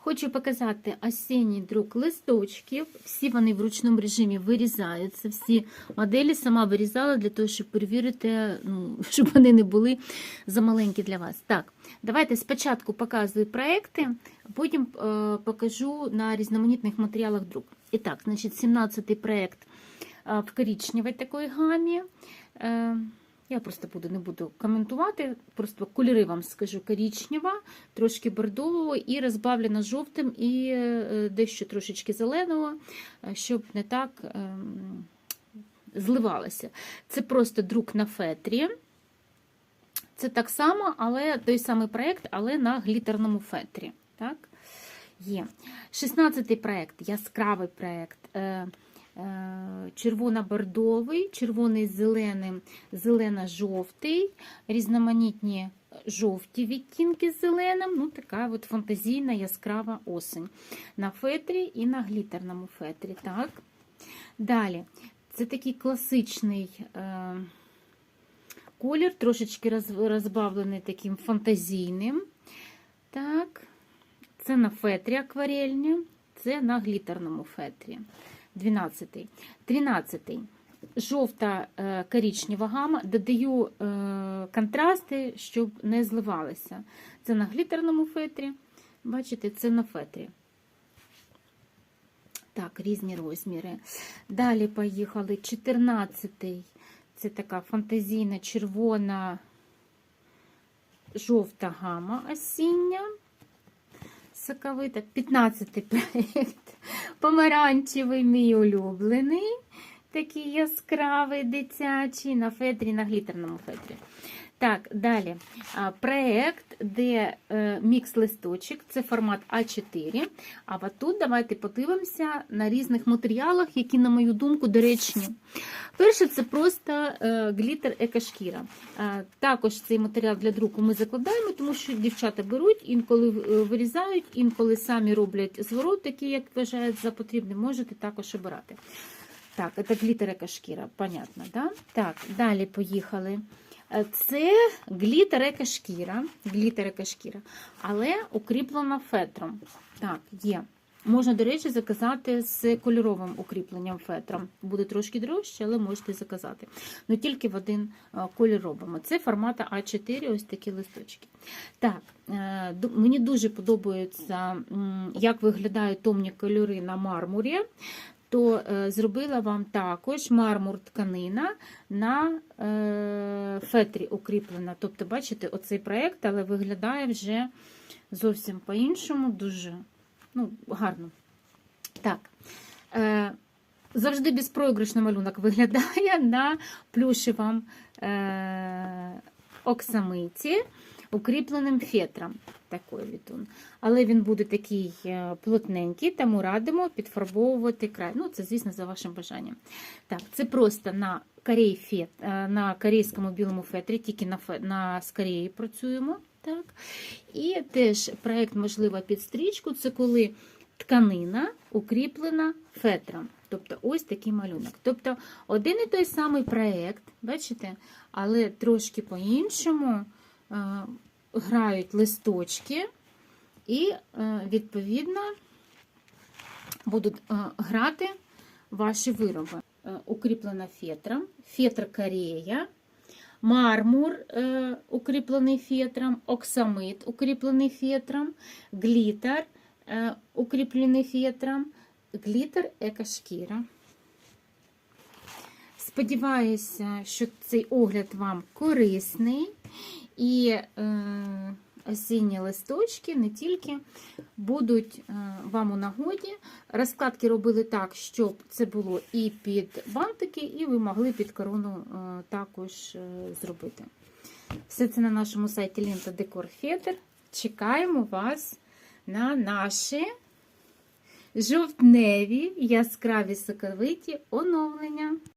Хочу показати осінній друк листочків. Всі вони в ручному режимі вирізаються. Всі моделі сама вирізала для того, щоб перевірити, ну, щоб вони не були замаленькі для вас. Так, давайте спочатку показую проекти, потім е, покажу на різноманітних матеріалах друк. І так, значить, 17-й проект е, в коричневій такої гамі. Е, я просто буду, не буду коментувати, просто кольори вам скажу коричнева, трошки бордового і розбавлена жовтим і е, дещо трошечки зеленого, е, щоб не так ем, зливалося. Це просто друк на фетрі. Це так само, але той самий проєкт, але на глітерному фетрі. Так? Є. 16-й проєкт, яскравий проєкт. Е, червоно-бордовий, червоний з зеленим, зелено-жовтий, різноманітні жовті відтінки з зеленим. Ну, така от фантазійна яскрава осень. На фетрі і на глітерному фетрі. Так. Далі, це такий класичний е, колір, трошечки роз, розбавлений таким фантазійним. Так. Це на фетрі акварельні, це на глітерному фетрі. 12. 13. Жовта е, коричнева гама. Додаю е, контрасти, щоб не зливалися. Це на глітерному фетрі. Бачите, це на фетрі. Так, різні розміри. Далі поїхали. 14. Це така фантазійна червона жовта гама осіння. Соковита. 15 проєкт. Помаранчевий мій улюблений. Такий яскравий, дитячий, на фетрі, на глітерному фетрі. Так, далі. Проєкт, де е, мікс листочок, це формат А4. А от тут давайте подивимося на різних матеріалах, які, на мою думку, доречні. Перше, це просто е, глітер екошкіра. Також цей матеріал для друку ми закладаємо, тому що дівчата беруть, інколи е, вирізають, інколи самі роблять зворот, такий, як вважають за потрібне, можете також обирати. Так, це глітер екошкіра, понятно, да? Так, далі поїхали. Це глітерека шкіра, глітерека шкіра, але укріплена фетром. Так, є. Можна, до речі, заказати з кольоровим укріпленням фетром. Буде трошки дорожче, але можете заказати. Ну тільки в один колір робимо. Це формата А4, ось такі листочки. Так, е, мені дуже подобається, як виглядають томні кольори на мармурі то е, зробила вам також мармур тканина на е, фетрі укріплена. Тобто, бачите, оцей проєкт, але виглядає вже зовсім по-іншому, дуже ну, гарно. Так. Е, завжди безпроіграшний малюнок виглядає на плюшевому оксамиті укріпленим фетром. Такий вітун. Але він буде такий е, плотненький, тому радимо підфарбовувати край. Ну, це, звісно, за вашим бажанням. Так, це просто на корей фет, е, на корейському білому фетрі, тільки на на з Кореї працюємо. Так. І теж проєкт можливо під стрічку це коли тканина укріплена фетром. Тобто ось такий малюнок. Тобто один і той самий проєкт, бачите, але трошки по-іншому грають листочки, і, відповідно, будуть грати ваші вироби. Укріплена фетром, фетр Корея, мармур укріплений фетром, оксамит укріплений фетром, глітер укріплений фетром, глітер екошкіра. Сподіваюся, що цей огляд вам корисний. І е, осінні листочки не тільки будуть е, вам у нагоді. Розкладки робили так, щоб це було і під бантики, і ви могли під корону е, також зробити. Все це на нашому сайті Лента Декор Фетер. Чекаємо вас на наші жовтневі яскраві соковиті оновлення.